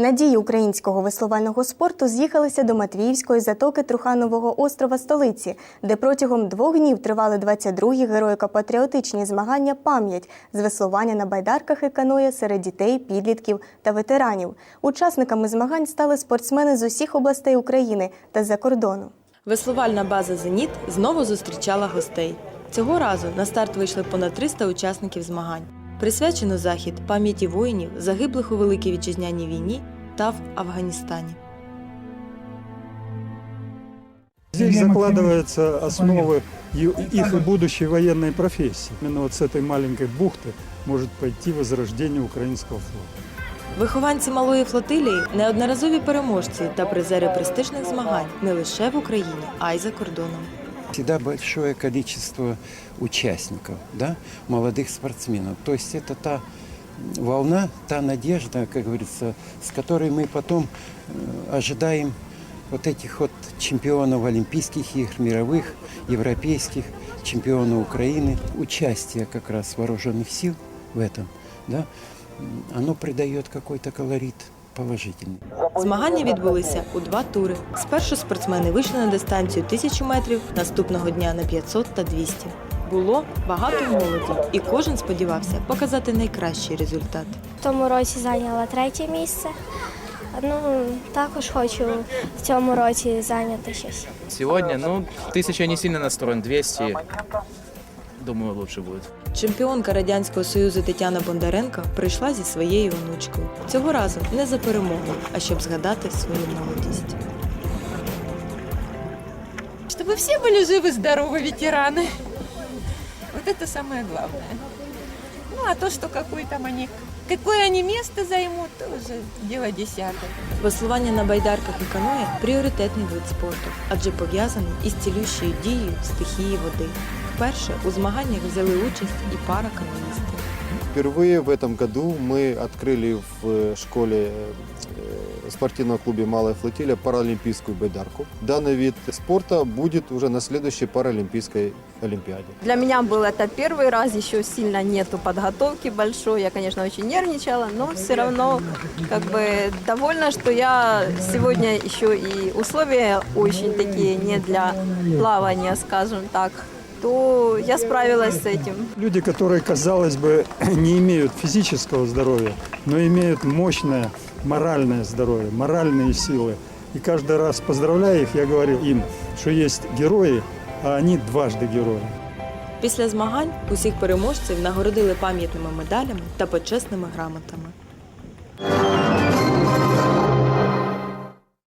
Надії українського веслувального спорту з'їхалися до Матвіївської затоки Труханового острова столиці, де протягом двох днів тривали 22-гі героїко-патріотичні змагання пам'ять з веслування на байдарках і каноє серед дітей, підлітків та ветеранів. Учасниками змагань стали спортсмени з усіх областей України та з-за кордону. Веслувальна база Зеніт знову зустрічала гостей. Цього разу на старт вийшли понад 300 учасників змагань Присвячено захід пам'яті воїнів, загиблих у Великій Вітчизняній війні та в Афганістані. Здесь закладываются основы и- их и будущей военной профессии. Именно вот с этой маленькой бухты может пойти возрождение украинского флота. Вихованці малої флотилії неодноразові переможці та призери престижних змагань не лише в Україні, а й за кордоном. всегда большое количество участников, да, молодых спортсменов. То есть это та волна, та надежда, как говорится, с которой мы потом э, ожидаем вот этих вот чемпионов Олимпийских игр, мировых, европейских, чемпионов Украины. Участие как раз вооруженных сил в этом, да, м, оно придает какой-то колорит положительный. Змагання відбулися у два тури. Спершу спортсмени вийшли на дистанцію 1000 метрів, наступного дня на 500 та 200. Було багато молоді, і кожен сподівався показати найкращий результат. В тому році зайняла третє місце. Ну, також хочу в цьому році зайняти щось. Сегодня, ну, тысяча не сильно настроен, 200, думаю, лучше будет. Чемпіонка радянського союзу Тетяна Бондаренко прийшла зі своєю онучкою. Цього разу не за перемогу, а щоб згадати свою молодість. Чтобы все были живы, здоровы, ветераны. Вот это самое главное. Ну, а то, что какое там они, какое они место займут, то уже дело десятое. Веслування на байдарках і каное пріоритетний вид спорту, адже пов'язаний із цілющою дією стихії води. Вперше у змаганнях взяли участь і пара каноїстів. Впервые в этом году мы открыли в э, школе э, спортивном клубе «Малая флотилия» паралимпийскую байдарку. Данный вид спорта будет уже на следующей паралимпийской олимпиаде. Для меня был это первый раз, еще сильно нету подготовки большой. Я, конечно, очень нервничала, но все равно как бы довольна, что я сегодня еще и условия очень такие не для плавания, скажем так, то я справилась с этим. Люди, которые, казалось бы, не имеют физического здоровья, но имеют мощное моральное здоровье, моральные силы. И каждый раз поздравляя их, я говорю им, что есть герои, а они дважды герои. Після змагань усіх переможців нагородили пам'ятними медалями та почесними грамотами.